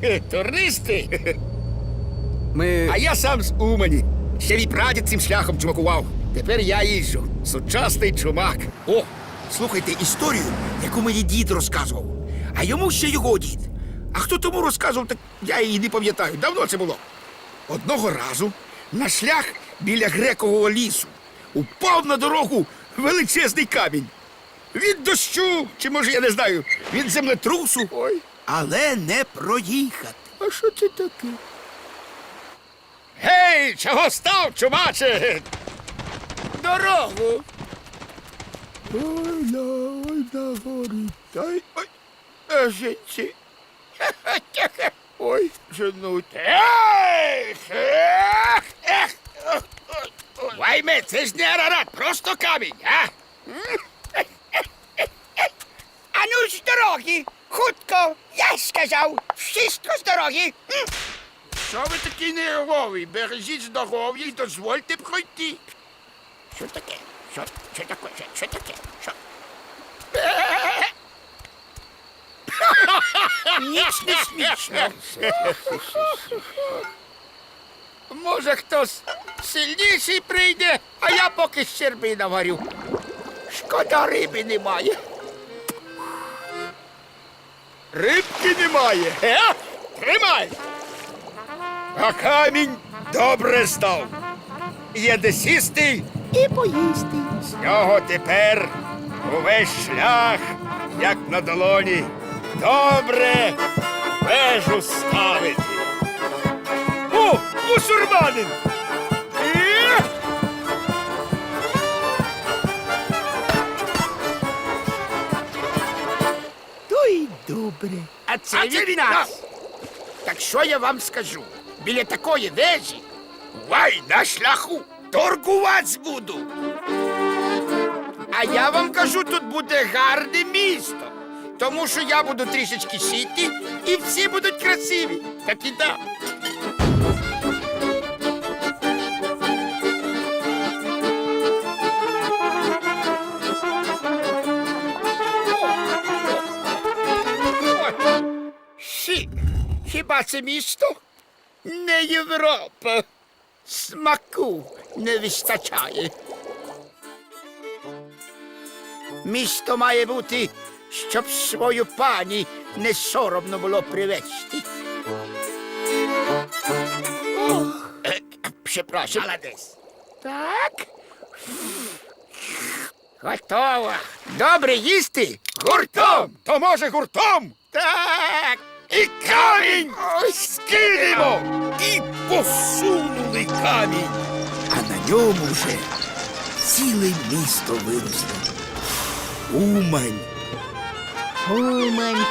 Туристи? Ми. А я сам з Умані. Ще мій прадід цим шляхом чумакував. Тепер я їжджу. Сучасний чумак. О, слухайте історію, яку мені дід розказував. А йому ще його дід. А хто тому розказував, так я її не пам'ятаю. Давно це було. Одного разу на шлях біля грекового лісу упав на дорогу величезний камінь. Від дощу, чи може я не знаю, від землетрусу. Ой. Але не проїхати. А що це таке? Гей, чого став, чумаче? Дорогу. Ой, на, ой, на горі. Ой, ой, а жінці. Ой, женуть. Ех, ех, ех. Вайме, це ж не арарат, просто камінь, а? А з дороги! Хутко! Я сказав! Wszystko з дороги! М? Що ви такий нервовий? Бережіть здоров'я і дозвольте пройти. Що таке? Що, що таке? Що, що таке? Що? Ніч не смішно. Може, хтось сильніший прийде, а я поки щерби наварю. Шкода риби немає. Рибки немає. Е? Тримай. А камінь добре став. Є де сісти, І поїсти. з нього тепер увесь шлях, як на долоні. Добре вежу ставити. О, мусульманин! Добре. А це, від нас. Так що я вам скажу? Біля такої вежі, вай на шляху, торгуваць буду. А я вам кажу, тут буде гарне місто. Тому що я буду трішечки сіти, і всі будуть красиві. Так і так. Хі, хіба це місто? Не Європа. Смаку не вистачає. Місто має бути, щоб свою пані не соромно було привезти. Молодець. Так. Готово. Добре їсти? Гуртом! То може гуртом? Так. І камінь скинемо! І посунули камінь. А на ньому вже ціле місто виросло. Умань. Умань.